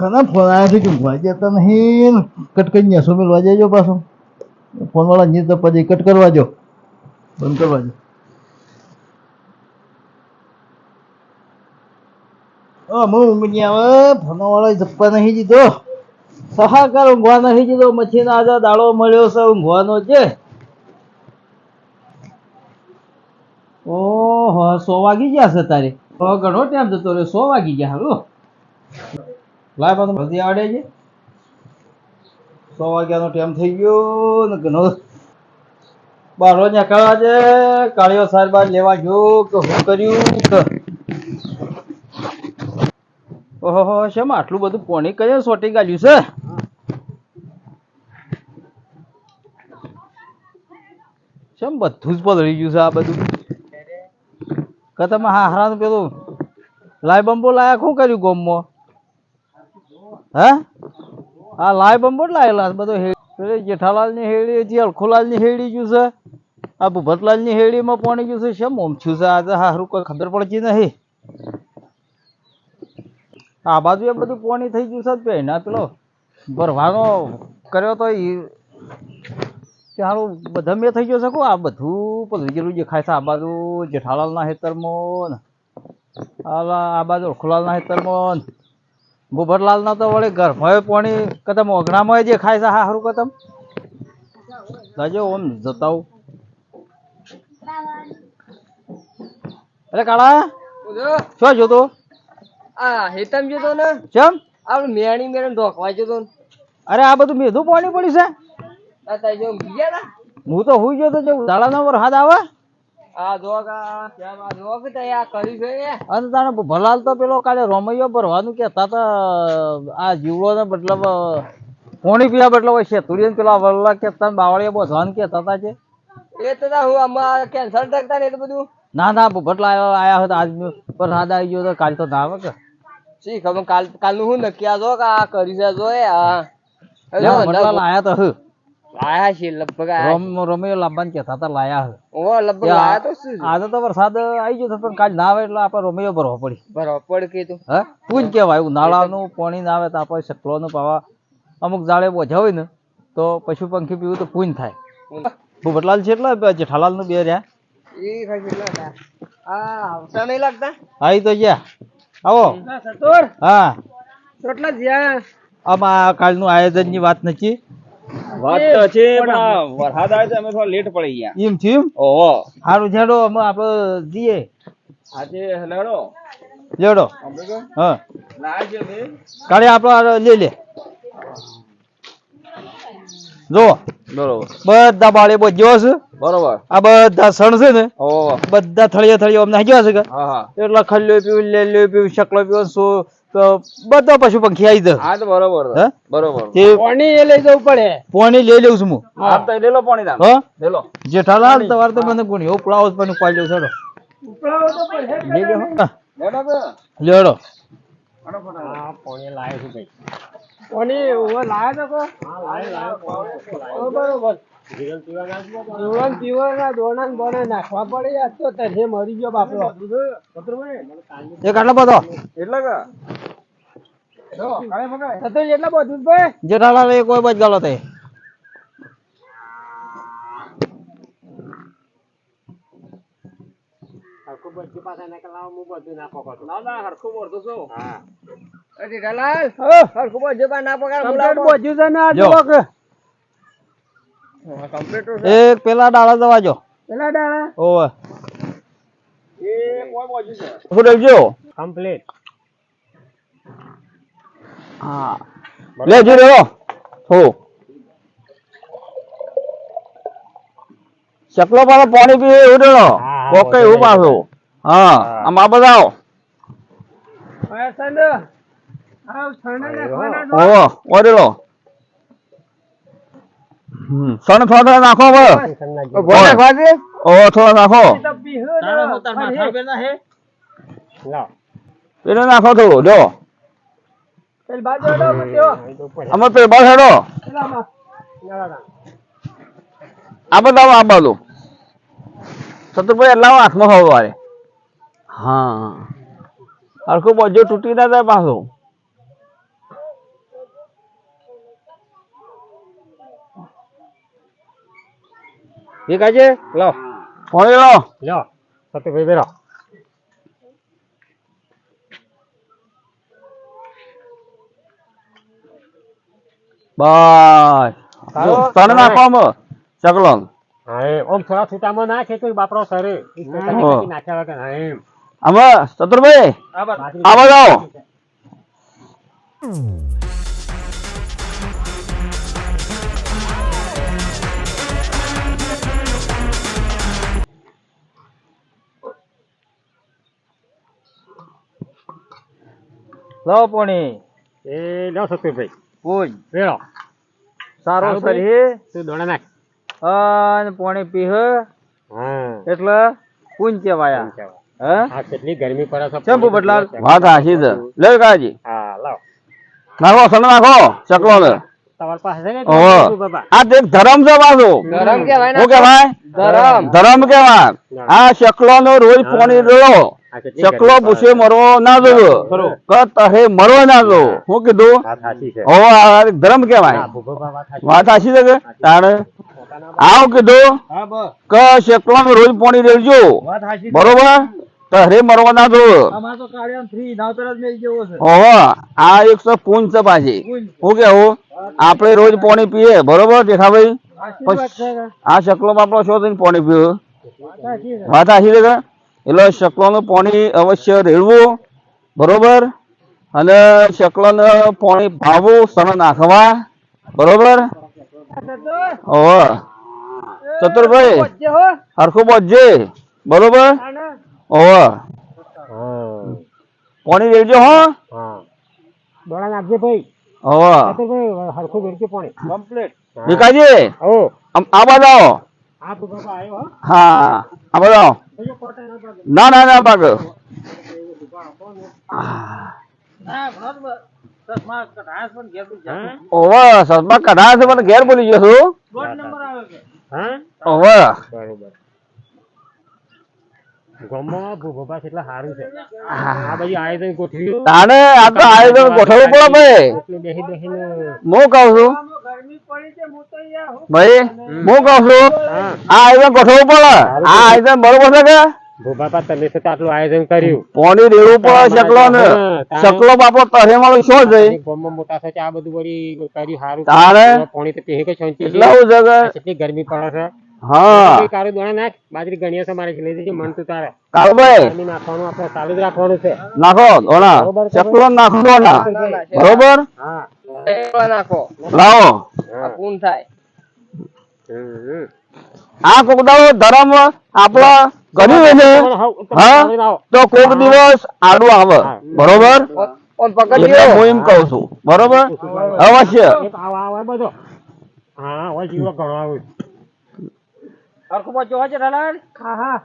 ખના phone આવ્યા છે કે ઊંઘવા તને નહીં. કટ કરી નેસો મેળવા જજો પાછો. ફોન વાળા નહીં તો પછી કટ કરવા જો બંધ કરવા જો ઊંઘ નહીં આવે. ફોન વાળા નહીં દીધો. સહાકાર ઊંઘવા નહીં મચ્છીનો આજે દાડો મળ્યો છે, ઊંઘવાનો છે. ઓહો, સો વાગી ગયા છે તારે. ઘણો ટાઈમ જતો રહ્યો, સો વાગી ગયા હારું લાય પાછું બધી આડે છે? સો વાગ્યાનો ટાઈમ થઈ ગયો ને ઘણો બારો નીકળવા છે કાળિયો સાહેબ લેવા ગયો કે શું કર્યું કે? ઓહો શેમાં આટલું બધું પોણી કર્યું સોટી ગાલ્યું છે? શેમ બધું જ પલળી ગયું છે આ બધું? કે તમે હા હારાનું પેલું લાય બંબો લાયા, શું કર્યું ગોમમાં? હે? હા લાય બંબો જ લાયેલા બધો પેલી જેઠાલાલની હેડી હજી અલખુલાલની હેડી ગયું છે. આ ભૂપતલાલની હેડીમાં પોણી ગયું છે, શેમ ઓમછું છે? આજે હારું કોઈ ખબર પડતી નહીં આ બાજુ એ બધું પોણી થઈ ગયું છે જ પેલા પેલો ભરવાનો કર્યો તો એ કે બધા મેં થઈ ગયો છે આ બધું પલળી ગયેલું દેખાય છે, આ બાજુ જેઠાલાલના ખેતરમાં ને આલા આ બાજુ ખુલાલના ખેતરમાં ના તો વળી ઘરમાં પાણી કદમ ઓગણામાં જે ખાય છે હા હારું કદમ. ઓમ જતા અરે કાળા શું જોતો? આ હેતમ જોતો ને? ચમ? આપણે મેણી મેણી ઢોકવા જતો અરે આ બધું મેધું પાણી પડી છે? હું તો હુઈ ગયો તો જો નંબર હાથ આવે? ભલાલ તો પેલો કાલે રોમૈયો ભરવાનું કેતા હતા આ જીવડો ને મતલબ કોણી પીવા મતલબ શેતુડી ને પેલા વલ્લા કહેતા બાવળીએ બોધવાનું કેતા હતા છે એ તો તા હું આમાં કેન્સર થતા ને એ તો બધું. ના ના ભટલા આયા હતા આજ વરસાદ આવી ગયો તો કાલ તો ના આવે કે. શી ખબર કાલ કાલનું હું નક્કી આ જો કે આ કરી છે જો એ આ. ભટલા લાયા તો હે. આયા છે લગભગ રોમૈયો લાવવાનું કહેતા હતા લાયા હે. ઓ લગભગ આયા તો શું આજે તો વરસાદ આવી ગયો પણ કાલ ના આવે એટલે આપણે રોમૈયો ભરવો પડી. બરાબર પડ કે તું? હે? પૂજ કહેવાય ઉનાળાનું પાણી ના આવે તો આપણે સકલોનું પાવા અમુક જાળે બોજા હોય ને તો પશુ પંખી પીવું તો પૂન થાય. ભૂપતલાલ છે જેઠાલાલનું બે રહ્યા. એ ખાઈ કેટલા આ આવતા નહીં લાગતા? આવી તો ગયા. આવો. સતોર હા. રોટલા જ્યાં આમાં કાલનું આયોજનની વાત નથી. વાત તો છે પણ વરસાદ આવે અમે થોડા લેટ પડી ગયા. એમ થયું ઓહો. સારું છેડો અમે આપણે જઈએ. આજે લડો લેડો હા. લાજ કાલે આપણે લઈ લે જો. બરોબર. બધા બાળે બોજ્યો છે. બરોબર. આ બધા સણ છે ને બધા થળિયા થળિયા અમને ગયા છે કે. હા હા. એટલા ખલ્યો પીવું લેલ્યો પીવું શકલો પીવું શું તો બધા પશુ પંખી આવી દે આ તો બરોબર બરોબર. તે પાણી એ લઈ જવું પડે. પોણી લઈ લેવું છું હું. આપ તો લે લો પાણી હો? લે લો જેઠાલાલ તમારે તો મને ગુણી. એવું પડાવો પણ પાડ્યો છે હેડો. લઈ લે. હો. હા, લે લેડો પાણી લાયો છું ભાઈ. પાણી ઓ લાયો તો કો લાયો બરોબર. જીવન પીવર ના દોણા ને બોણા નાખવા પડે આ તો તને મરી ગયો બાપડો. એક આટલો બધો? એટલે કે? તો એટલા બધું જ ભાઈ. જેઠાલાલ એ કોઈ બચ ગાલો તે. ના ના હરખું બોલતો છો હરખું બધું પા ના છે જો. કમ્પ્લીટ એક પેલા ડાળા દવા જો. પેલા ડાળા? ઓવે. એ કોઈ બાજુ છે. શું દેવજો કમ્પ્લીટ હા. લેવો થોડું ચકલો પાછો પાણી પીએ એવું દેણો હા, ઓકે એવું પાછું હા આમ આ બધા આવો ઓરેલો હમ સણ થોડો નાખો હવે. ઓવો થોડો નાખો. પેલો નાખો થોડું જો. બાજુ. અમે પેલો બસ હેડો. આ બધા આ બાજુ. સતુભાઈ એટલા હાથમાં હોવો હા. હરખું બોજો તૂટી ના જાય પાછું. ઠીક છે લાવ પોણી લો લ્યો સતીભાઈ બેરો બસ સારો. તને નાખવામાં ચકલો હા એ ઓમ થોડા છૂટામાં નાખે તો બાપરો સરે હા. નાખ્યા વગર હા એમ આમાં ચતુરભાઈ આવો જાઓ લો પોણી. એ લો સતીભાઈ પૂજ. બેરો સારું સારું સરી તું દોણા નાખ. અને પોણી પીહ. હા. એટલે પૂંજ કેવાયા હે? આ કેટલી ગરમી પડે છે. ચંપુ બટલાલ વાત હાસી છે. લે કાજી હા લાવ નાખો સણ નાખો. ચકલો ને તમારી પાસે છે ને બાબા આ તે ધરમ છે પાછું. ધરમ કેવાય શું કેવાય ધરમ. ધરમ કેવાય આ ચકલો નો રોજ પોણી કેટલી ચકલો પૂછે મરવો ના જોવો ક તહે મરવા ના જો. હું. કીધું? હો ધર્મ કેવાય વાત સાચી. છે કે? તારે આવ કીધું? ક ચકલો નો રોજ પોણી રેડજો બરોબર? તહે મરવા ના જોવો હો આ એક સો છે પાછી. હું કેવું આપણે રોજ પોણી પીએ. બરોબર દેખાભાઈ? આ શકલો માં આપણો શો થઈને પોણી પીવું? વાત આશી છે કે? એટલે શકલોનું પાણી અવશ્ય રેડવું બરોબર? અને શકલોને પાણી ભાવવું સણ નાખવા બરોબર? ઓહો ચતુરભાઈ હરખું પહોંચજે બરોબર? ઓહો પાણી રેડજો હો. હા દોડા નાખજે ભાઈ. ઓહો. હરખું રેડજો પાણી. કમ્પ્લીટ ભીખાજી ઓ આમ આ બાજુ આવો. હો? કોટા ના ના ના ના પાક હા સસમા છે. પણ ઘેર બોલી ગયો છું? હા? ઓવે. બરોબર. ગામમાં ભૂપો બા કેટલા સારું છે. આ બધી આયોજન ગોઠવ્યું તાને આ તો આયોજન ગોઠવવું પડે હું કહું છું? ભાઈ હું કહું છું આ આયોજન ગોઠવવું પડે? આ આયોજન બરોબર છે કે? ભૂપા તમે તો આટલું આયોજન કર્યું. પોણી રેડવું પડે શકલો ને. શકલો બાપો તરે મારો શું છે? ગામમાં મોટા છે આ બધું વળી કર્યું સારું. તારે? પાણી તો પીએ કે શાંતિ એટલે હું છે? કેટલી ગરમી પડે છે. હા. કોઈ દોણા નાખ બાજરી ગણીએ છે મારે લઈ દેજે મન તું તારે. કાળભાઈ ગરમી નાખવાનું આપણે ચાલુ જ રાખવાનું છે. નાખો શકલો નાખો બરોબર? હા. લાવો હા પૂન થાય. આ કોક દાડો ધર્મ આપણા કર્યું ને હા? તો કોક દિવસ આડું આવે. બરોબર? હું એમ કહું છું. બરોબર? અવશ્ય. હા હોય જીવો ઘણો આવે. અરખું પહોંચ્યો હોય છે હા હા.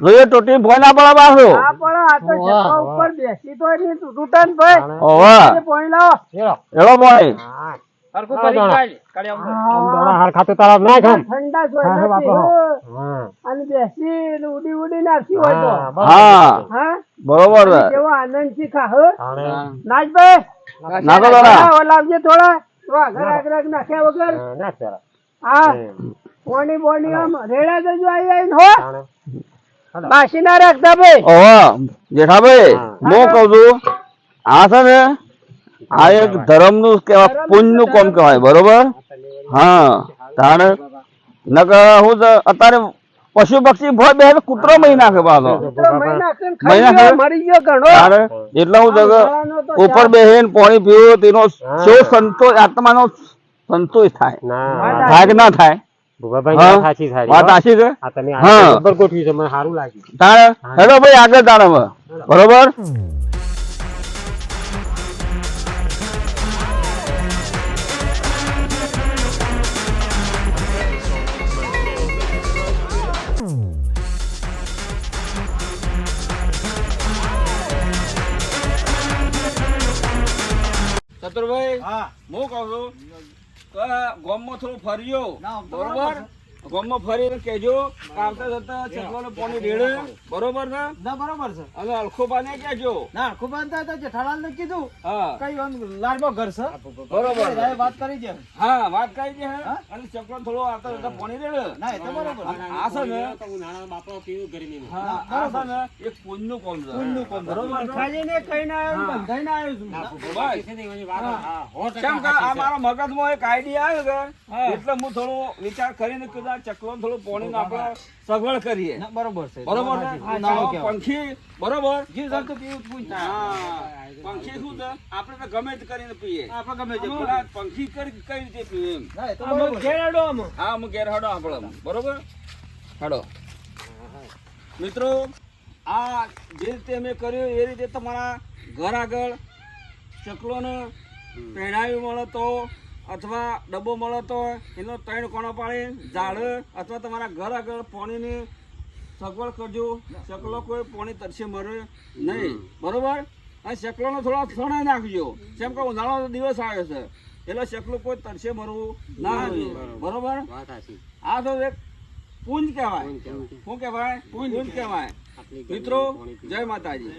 જોઈએ ટોટી ફોન ના પડા પાછું. આ પડા આ તો છક્કા ઉપર બેસી તો નહીં તૂટન ભાઈ. ઓવા એ લાવો. એલો ભાઈ હા. હરખું હા, કરી દોણા. આમ. આમ દોણા હાર ખાતો તારા ના આમ. ઠંડા છો હા, અને બેસી ઉડી ઉડી નાસી હોય તો. હા, બરાબર. હા. બરોબર છે. કેવો આનંદથી ખા હ. નાજભાઈ નાખો દાદા હા, લાવજે થોડા. આગળ આગળ નાખ્યા વગર. જરા. હા. હમ. પોણી આમ રેડા દેજો આઈ આઈ હો. બાસી ના રાખતા ભાઈ. ઓહો જેઠાભાઈ હા. કહું છું આ છે ને આ એક ધર્મનું કેવા પુણ્યનું કામ કહેવાય બરોબર? હા તારે નકર હું તો અત્યારે પશુ પક્ષી ભોય બે કૂતરો મહી નાખે પાછો. ઘણો. તારે એટલે હું જગ ઉપર બેહીન પાણી પીવું તેનો. શો સંતોષ આત્માનો સંતોષ થાય. ભાગ થાય કે ના થાય. ભૂપાભાઈ સાચી થાય વાત આશી છે? આ તમે હા. બરોબર ગોઠવી છે મને સારું લાગ્યું. તારે હેલો ભાઈ આગળ તારે બરોબર? ચતુરભાઈ હું કહું છું ગામમાં થોડું ફર્યો. બરોબર? ગામમાં ફરી કેજો આવતા જતા ચકલોને પાણી રેડે બરોબર ને ના બરોબર છે અને અલખોબાને કેજો ના ખૂબ અંતર તો જેઠાલાલ ને કીધું હા કઈ લાડમાં ઘર છે બરોબર વાત કરી છે હા વાત કરી દે અને ચકલો થોડો આવતા જતા પાણી રેડે ના એ તો બરોબર આ છે ને ઉનાળામાં બાપા પીવું ગરમીમાં હા, આ છે ને એક પુણ્યનું કામ છે. પુણ્યનું નું છે. બરોબર ખાલી ને કઈ ના આવ્યો બંધાઈ ના આવ્યો છું બસ. કેમ કે આ મારા મગજમાં એક આઈડિયા આવ્યો કે એટલે હું થોડો વિચાર કરીને કીધું આ ચકલો થોડું પાણી આપણે સગવડ કરીએ. બરોબર છે. બરોબર. પંખી. બરોબર? જી સર તો પીવું પૂછ. પંખી શું છે? આપણે તો ગમે જ કરીને પીએ. આપણે ગમે તે પંખી કરી કઈ રીતે પીએ એમ. ઘેરાડો હા હું ઘેર આપણે બરોબર? હાડો. મિત્રો આ જે રીતે અમે કર્યું એ રીતે તમારા ઘર આગળ ચકલોને પહેરાવી મળે તો અથવા ડબ્બો મળે તો એનો ત્રણ કોણો પાડી ઝાડ અથવા તમારા ઘર આગળ પાણીની સગવડ કરજો. શકલો કોઈ પાણી તરસે મરે નહીં. બરોબર? અને ચકલોનો થોડો છણાઈ નાખજો. જેમ કે ઉનાળાનો દિવસ આવે છે. એટલે શકલું કોઈ તરસે મરવું ના બરોબર. આ તો એક પુંજ કહેવાય. શું કહેવાય? પુંજ કહેવાય. મિત્રો જય માતાજી.